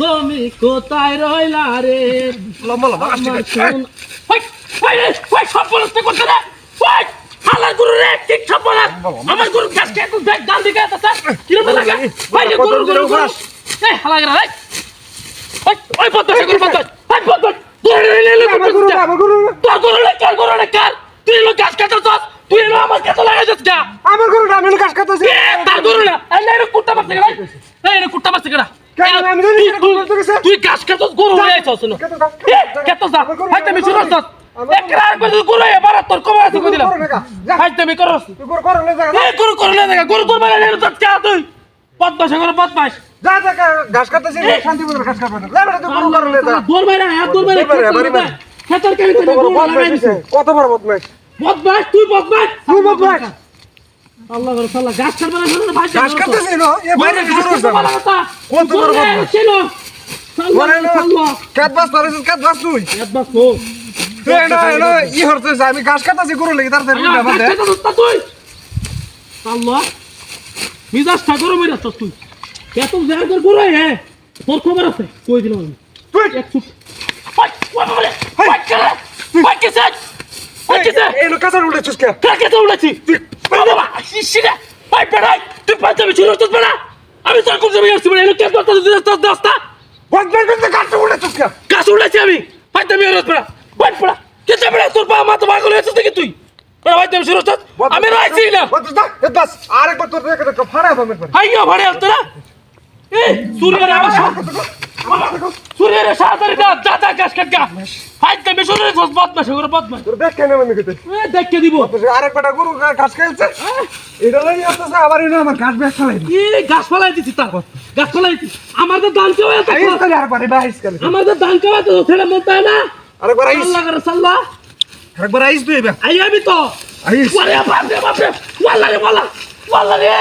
তুমি কোথায় রইলা রে? লম্বা লম্বা করতে ওই হালার গুরু রে ঠিক সব আমার গুরু গাছ কে তুই দেখ ডাল দিকে আছে কি রে লাগা? রে গুরু গুরু। গুরু এই হালা গরা রে ওই ওই পদ্ম সে পদ্ম। ওই পদ্ম। গুরু রে লে লে আমার আমার গুরু তোর গুরু রে কার গুরু রে কার তুই এলো গাছ কাটছস তুই এলো আমার কাছে লাগাইছস গা আমার গুরু আমি কাজ করতেছি? তার গরু না। এই নে, কুত্তা মারছে কেডা? এই এটা কুত্তা মারছে কেডা? তুই- গাছ। কাটছস গরু হয়ে আইছস না কেতো যা, এ যা, কেতো যা। আমার গরু, হাইতে আমি আমার শুরু গরু। করছস। আমার এক রাত করে গরু এবার তোর কবে আছে কই দিলাম? গরু না গা, যা। হাইতে আমি করস। তুই গুরু করলে যা। এ গরু করলে দেখা গরু তোর মানে নেন তো চা তুই। বদমাশ করে বদমাশ যা যা ঘাস কাটতেছি শান্তি মতো ঘাস কাটবে না। যা বেটা তুই গুরু করলে যা দৌড় মারা দৌড় মারা। দৌড় মারা, বাড়ি মারা। খেতর কেন কত বড় বদমাইশ? বদমাশ তুই বদমাশ তুই বদমাশ। আল্লাহ করে সাল্লাহ গাছ কাটবে না শুনুন ভাই ঘাস কাটতেছি না এ বাইরে গাছ। ছিল সাল্লাহ বলে না সাল্লাহ। কাট বাস পারিস কাট বাস তুই। একবার তো। ই হরতেছে আমি ঘাস কাটতেছি গুরু লাগি তুই? আল্লাহ মিজাজ ঠাকুর তুই। এত জায়গা করে হে তোর খবর আছে? কই দিলাম আমি? তুই! এক চুপ বলে কেন? কেসে? কেসে? এই কাছে কে কাকে তো তুই শিশিরে ওই বেড়াই তুই পাঞ্জাবি শুরু করছিস বেড়া আমি তোর কোন জমি আসছি এলো কেন করতে দিস দশ দশটা বদমাইশ বলতে কাছে উঠেছিস কে গাছ উড়াচ্ছি আমি। পাঞ্জাবি আর বেড়া ওই বেড়া কেসে বেড়া তোর পা মা তো পাগল হয়েছিস নাকি তুই। বেড়া পাঞ্জাবি শুরু করছিস আমি রাইছি না। বাস আরেকবার তোর দেখে দেখো ফাড়া হবে হাইয়া ভাড়ে না। এই সূর্যের আবার সূর্যের সাতারি না দাদা গাছ কাট গা? হাইতে বেশি রে সস বদমাশ করে বদমাশ। তোর দেখ কেন আমি কইতে এ দেখকে দিব? আরেকবার গরু ঘাস খাইছে এটা লাগি আসতেছে আবার এনে আমার ঘাস ব্যাগ চালাই এই গাছ ফলাই দিছি তার গাছ ফলাই দিছি। আমাদের দান কেউ এত আইস করে আরেকবার এটা আইস করে আমাদের দান কেউ এত ছেলে মন তাই না আরেকবার আইস। আল্লাহ করে সাল্লাহ আরেকবার আইস তুই এবার। আই আমি তো। আইস। ওরে বাপ রে বাপ রে ওয়াল্লা রে। ওয়াল্লা ওয়াল্লা রে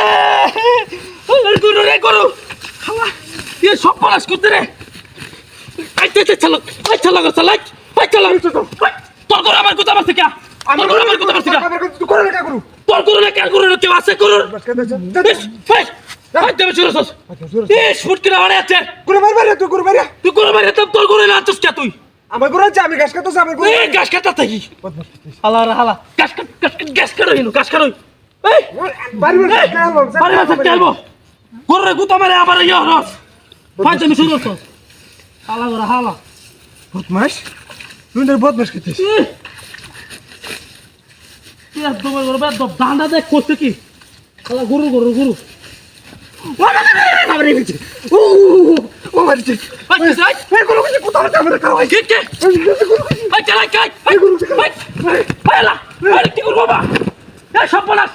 ওরে গুরু রে গুরু। খালা এ সব পলাশ করতে রে। তোর করে আমার কথা মারছে কে তোর করে আমার কথা মারছে কে? করে লেখা করু তোর করে না কে? করে কেউ আছে? করে এই দেবে শুরু সস এই ফুটকি না মানে আছে। করে মারবা রে তুই করে মারিয়া তুই করে মারে তো তোর করে না আছিস কে তুই? আমার করে আছে আমি ঘাস খাইতেছি আমার করে এই, গাছ কাটা থাকি। হালা রে, হালা। গাছ কাট গাছ কাট, গাছ কাটো হিনো গাছ কাটো এই বাড়ি বাড়ি বাড়ি বাড়ি মারে ফাইতে আমি শুরু করছস হালা করে হালা বদমাস তুই না বদমাস খাইতেছিস ইহ! কি আর তোমার ঘরে বেদ দান্ডা দেখ করছে কি হালা গরু গরু গরু আমার এই ও ও মারছে আই কি সাই এই গরু কিছু কোথাও যাবে না কি কে আই চালাই কাই আই গরু আই আই লা আই কি করব বাবা এই সব বলাস